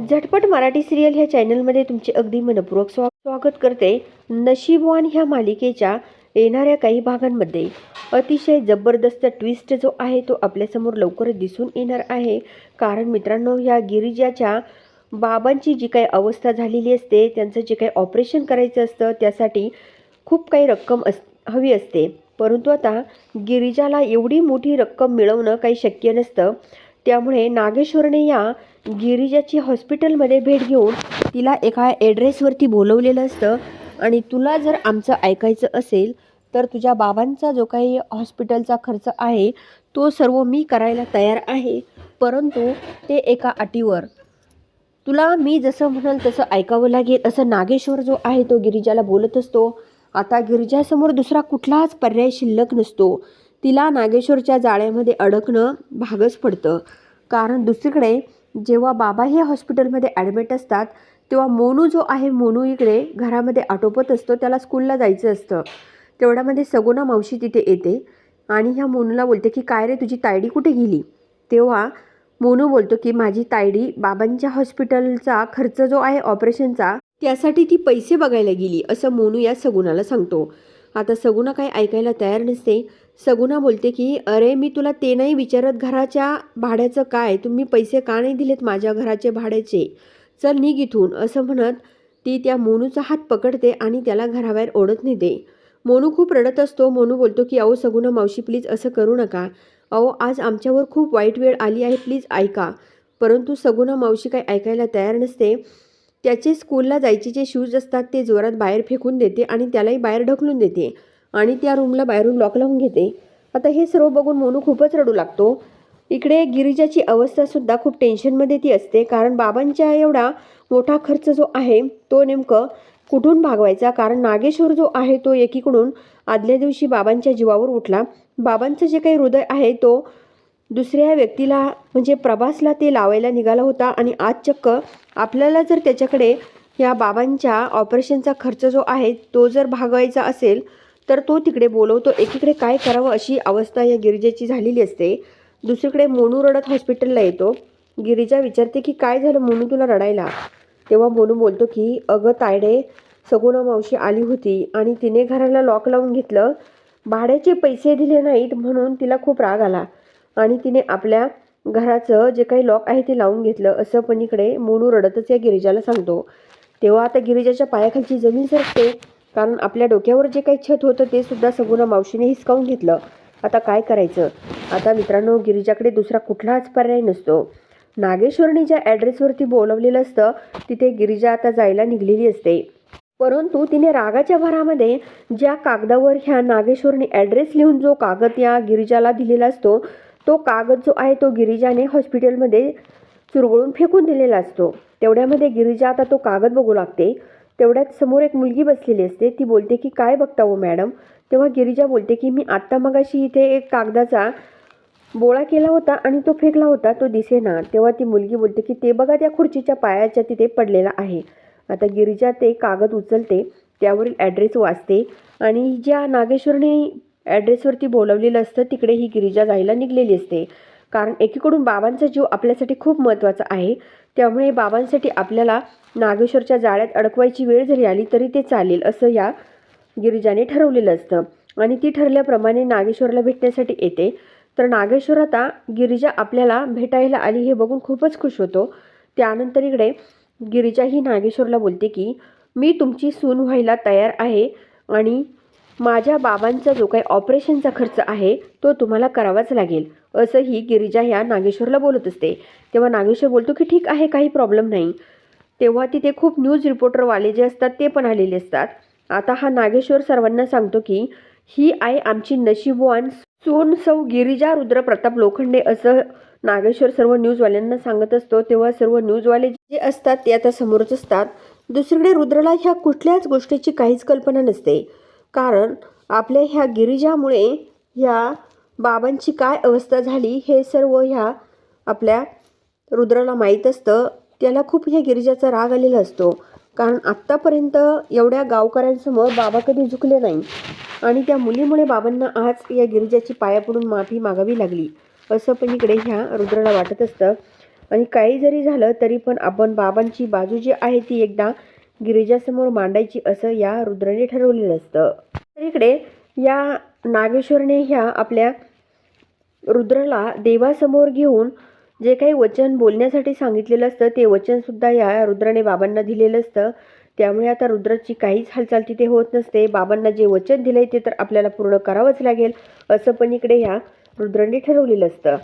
झटपट मराठी सिरियल ह्या चॅनलमध्ये तुमचे अगदी मनपूर्वक स्वा स्वागत करते. नशीबवान ह्या मालिकेच्या येणाऱ्या काही भागांमध्ये. अतिशय जबरदस्त ट्विस्ट जो आहे तो आपल्यासमोर लवकरच दिसून येणार आहे. कारण मित्रांनो ह्या गिरिजाच्या बाबांची जी काही अवस्था झालेली असते त्यांचं जे काही ऑपरेशन करायचं असतं त्यासाठी खूप काही रक्कम अस हवी असते. परंतु आता गिरिजाला एवढी मोठी रक्कम मिळवणं काही शक्य नसतं. त्यामुळे नागेश्वरने या गिरिजाची हॉस्पिटलमध्ये भेट घेऊन तिला एका ॲड्रेसवरती बोलवलेलं असतं. आणि तुला जर आमचं ऐकायचं असेल तर तुझ्या बाबांचा जो काही हॉस्पिटलचा खर्च आहे तो सर्व मी करायला तयार आहे. परंतु ते एका अटीवर. तुला मी जसं म्हणाल तसं ऐकावं लागेल. असं नागेश्वर जो आहे तो गिरिजाला बोलत असतो. आता गिरिजासमोर दुसरा कुठलाच पर्याय शिल्लक नसतो. तिला नागेश्वरच्या जाळ्यामध्ये अडकणं भागच पडतं. कारण दुसरीकडे जेव्हा बाबा हे हॉस्पिटलमध्ये ॲडमिट असतात तेव्हा मोनू जो आहे मोनू इकडे घरामध्ये आटोपत असतो त्याला स्कूलला जायचं असतं. तेवढ्यामध्ये सगुणा मावशी तिथे येते आणि ह्या मोनूला बोलते की काय रे तुझी तायडी कुठे गेली? तेव्हा मोनू बोलतो की माझी तायडी बाबांच्या हॉस्पिटलचा खर्च जो आहे ऑपरेशनचा त्यासाठी ती पैसे बघायला गेली असं मोनू या सगुणाला सांगतो. आता सगुणा काही ऐकायला तयार नसते सगुना बोलते की अरे मी तुला ते नाही विचारत घराच्या भाड्याचं काय? तुम्ही पैसे का नाही दिलेत माझ्या घराचे भाड्याचे? चल निघ इथून. असं म्हणत ती त्या मोनूचा हात पकडते आणि त्याला घराबाहेर ओढत नेते. मोनू खूप रडत असतो. मोनू बोलतो की अहो सगुना मावशी प्लीज असं करू नका. अहो आज आमच्यावर खूप वाईट वेळ आली आहे. प्लीज ऐका. परंतु सगुना मावशी काही ऐकायला तयार नसते. त्याचे स्कूलला जायचे जे शूज असतात ते जोरात बाहेर फेकून देते आणि त्यालाही बाहेर ढकलून देते. आणि त्या रूमला बाहेरून लॉक लावून घेते. आता हे सर्व बघून मोनू खूपच रडू लागतो. इकडे गिरिजाची अवस्थासुद्धा खूप टेन्शनमध्ये ती असते. कारण बाबांच्या एवढा मोठा खर्च जो आहे तो नेमकं कुठून भागवायचा? कारण नागेश्वर जो आहे तो एकीकडून आदल्या दिवशी बाबांच्या जीवावर उठला. बाबांचं जे काही हृदय आहे तो दुसऱ्या व्यक्तीला म्हणजे प्रभासला ते लावायला निघाला होता. आणि आज चक्क आपल्याला जर त्याच्याकडे या बाबांच्या ऑपरेशनचा खर्च जो आहे तो जर भागवायचा असेल तर तो तिकडे बोलवतो एकीकडे काय करावं अशी अवस्था या गिरिजेची झालेली असते. दुसरीकडे मोनू रडत हॉस्पिटलला येतो. गिरिजा विचारते की काय झालं मोनू तुला रडायला? तेव्हा मोनू बोलतो की अगं तायडे सगुणा मावशी आली होती आणि तिने घराला लॉक लावून घेतलं. भाड्याचे पैसे दिले नाहीत म्हणून तिला खूप राग आला आणि तिने आपल्या घराचं जे काही लॉक आहे ते लावून घेतलं असं पण इकडे मोनू रडतच या गिरिजाला सांगतो. तेव्हा आता गिरिजाच्या पायाखालची जमीन सरकते. कारण आपल्या डोक्यावर जे काही छत होतं ते सुद्धा सगुणा मावशीने हिसकावून घेतलं. आता काय करायचं? आता मित्रांनो गिरिजाकडे दुसरा कुठलाच पर्याय नसतो. नागेश्वरनी ज्या ॲड्रेसवरती बोलवलेलं असतं तिथे गिरिजा आता जायला निघलेली असते. परंतु तिने रागाच्या भरामध्ये ज्या कागदावर ह्या नागेश्वरने ॲड्रेस लिहून जो कागद या गिरिजाला दिलेला असतो तो कागद जो आहे तो गिरिजाने हॉस्पिटलमध्ये चुरगळून फेकून दिलेला असतो. तेवढ्यामध्ये गिरिजा आता तो कागद बघू लागते. तेवढ्यात समोर एक मुलगी बसलेली असते. ती बोलते की काय बघता हो मॅडम? तेव्हा गिरिजा बोलते की मी आत्ता मगाशी इथे एक कागदाचा बोळा केला होता आणि तो फेकला होता. तो दिसेना. तेव्हा ती मुलगी बोलते की ते बघा त्या खुर्चीच्या पायाच्या तिथे पडलेला आहे. आता गिरिजा ते कागद उचलते त्यावरील ॲड्रेस वाचते आणि ज्या नागेश्वरने ॲड्रेसवरती बोलवलेलं असतं तिकडे ही गिरिजा जायला निघलेली असते. कारण एकीकडून बाबांचा जीव आपल्यासाठी खूप महत्त्वाचा आहे. त्यामुळे बाबांसाठी आपल्याला नागेश्वरच्या जाळ्यात अडकवायची वेळ जरी आली तरी ते चालेल असं या गिरिजाने ठरवलेलं असतं. आणि ती ठरल्याप्रमाणे नागेश्वरला भेटण्यासाठी येते. तर नागेश्वर आता गिरिजा आपल्याला भेटायला आली हे बघून खूपच खुश होतो. त्यानंतर इकडे गिरिजा ही नागेश्वरला बोलते की मी तुमची सून व्हायला तयार आहे आणि माझ्या बाबांचा जो काही ऑपरेशनचा खर्च आहे तो तुम्हाला करावाच लागेल. असंही गिरिजा ह्या नागेश्वरला बोलत असते. तेव्हा नागेश्वर बोलतो की ठीक आहे काही प्रॉब्लेम नाही. तेव्हा तिथे खूप न्यूज रिपोर्टरवाले जे असतात ते पण आलेले असतात. आता हा नागेश्वर सर्वांना सांगतो की ही आहे आमची नशीबवान सोन सौ गिरिजा रुद्र प्रताप लोखंडे असं नागेश्वर सर्व न्यूजवाल्यांना सांगत असतो. तेव्हा सर्व न्यूजवाले जे असतात ते आता समोरच असतात. दुसरीकडे रुद्रला ह्या कुठल्याच गोष्टीची काहीच कल्पना नसते. कारण आपल्या ह्या गिरिजामुळे ह्या बाबांची काय अवस्था झाली हे सर्व ह्या आपल्या रुद्राला माहीत असतं. त्याला खूप ह्या गिरिजाचा राग आलेला असतो. कारण आत्तापर्यंत एवढ्या गावकऱ्यांसमोर बाबा कधी झुकले नाही. आणि त्या मुलीमुळे बाबांना आज या गिरिजाची पाया पडून माफी मागावी लागली. असं पण इकडे ह्या रुद्राला वाटत असतं. आणि काही जरी झालं तरी पण आपण बाबांची बाजू जी आहे ती एकदा गिरिजासमोर मांडायची असं या रुद्राने ठरवलेलं असतं. तर इकडे या नागेश्वरने ह्या आपल्या रुद्राला देवासमोर घेऊन जे काही वचन बोलण्यासाठी सांगितलेलं असतं ते वचनसुद्धा या रुद्राने बाबांना दिलेलं असतं. त्यामुळे आता रुद्राची काहीच हालचाल तिथे होत नसते. बाबांना जे वचन दिलंय ते तर आपल्याला पूर्ण करावंच लागेल असं पण इकडे ह्या रुद्राने ठरवलेलं असतं.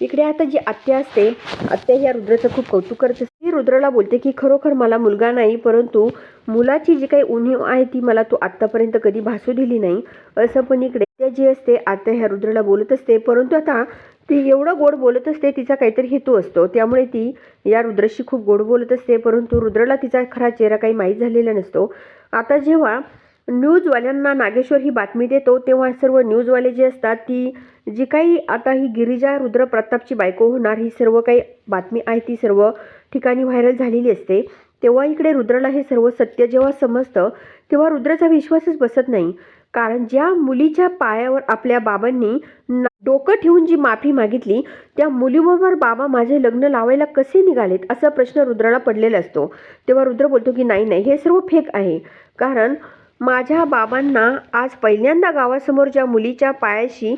इकडे आता जी आत्या असते आत्या ह्या रुद्राचं खूप कौतुक करत असते. ती रुद्राला बोलते की खरोखर मला मुलगा नाही परंतु मुलाची जी काही उणीव आहे ती मला तू आत्तापर्यंत कधी भासू दिली नाही. असं पण इकडे त्या जी असते आता ह्या रुद्राला बोलत असते परंतु आता ती एवढं गोड बोलत असते तिचा काहीतरी हेतू असतो. त्यामुळे ती या रुद्राशी खूप गोड बोलत असते परंतु रुद्राला तिचा खरा चेहरा काही माहीत झालेला नसतो. आता जेव्हा न्यूजवाल्यांना नागेश्वर ही बातमी देतो तेव्हा सर्व न्यूजवाले जे असतात ती जी काही आता ही गिरिजा रुद्र प्रतापची बायको होणार ही सर्व काही बातमी आहे ती सर्व ठिकाणी व्हायरल झालेली असते. तेव्हा इकडे रुद्राला हे सर्व सत्य जेव्हा समजतं तेव्हा रुद्राचा विश्वासच बसत नाही. कारण ज्या मुलीच्या पायावर आपल्या बाबांनी डोकं ठेवून जी माफी मागितली त्या मुलीबरोबर बाबा माझे लग्न लावायला कसे निघालेत असा प्रश्न रुद्राला पडलेला असतो. तेव्हा रुद्र बोलतो की नाही नाही हे सर्व फेक आहे. कारण माझ्या बाबांना आज पहिल्यांदा गावासमोर ज्या मुलीच्या पायाशी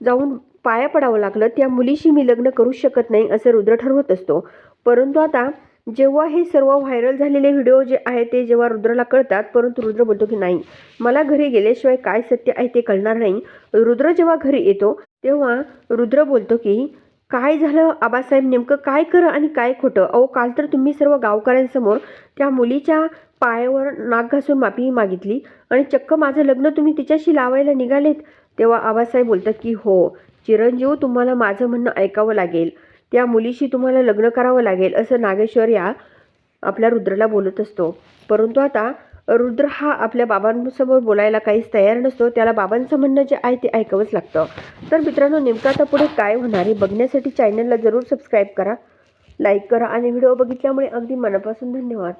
जाऊन पाया पडावं लागलं त्या मुलीशी मी लग्न करू शकत नाही असं रुद्र ठरवत असतो. परंतु आता जेव्हा हे सर्व व्हायरल झालेले व्हिडिओ जे आहे ते जेव्हा रुद्रला कळतात परंतु रुद्र बोलतो की नाही. मला घरी गेल्याशिवाय काय सत्य आहे ते कळणार नाही. रुद्र जेव्हा घरी येतो तेव्हा रुद्र बोलतो की काय झालं आबासाहेब? नेमकं काय खरं आणि काय खोटं? अहो काल तर तुम्ही सर्व गावकऱ्यांसमोर त्या मुलीच्या पायावर नाक घासून माफी मागितली आणि चक्क माझं लग्न तुम्ही तिच्याशी लावायला निघालेत. तेव्हा आबासाहेब बोलतात की हो चिरंजीव तुम्हाला माझं म्हणणं ऐकावं लागेल. त्या मुलीशी तुम्हाला लग्न करावं लागेल असं नागेश्वर या आपल्या रुद्रला बोलत असतो. परंतु आता रुद्र हा आपल्या बाबांसमोर बोलायला काहीच तयार नसतो. त्याला बाबांचं म्हणणं जे आहे ते ऐकावंच लागतं. तर मित्रांनो नेमकं आता पुढे काय होणार आहे बघण्यासाठी चॅनलला जरूर सबस्क्राईब करा लाईक करा आणि व्हिडिओ बघितल्यामुळे अगदी मनापासून धन्यवाद.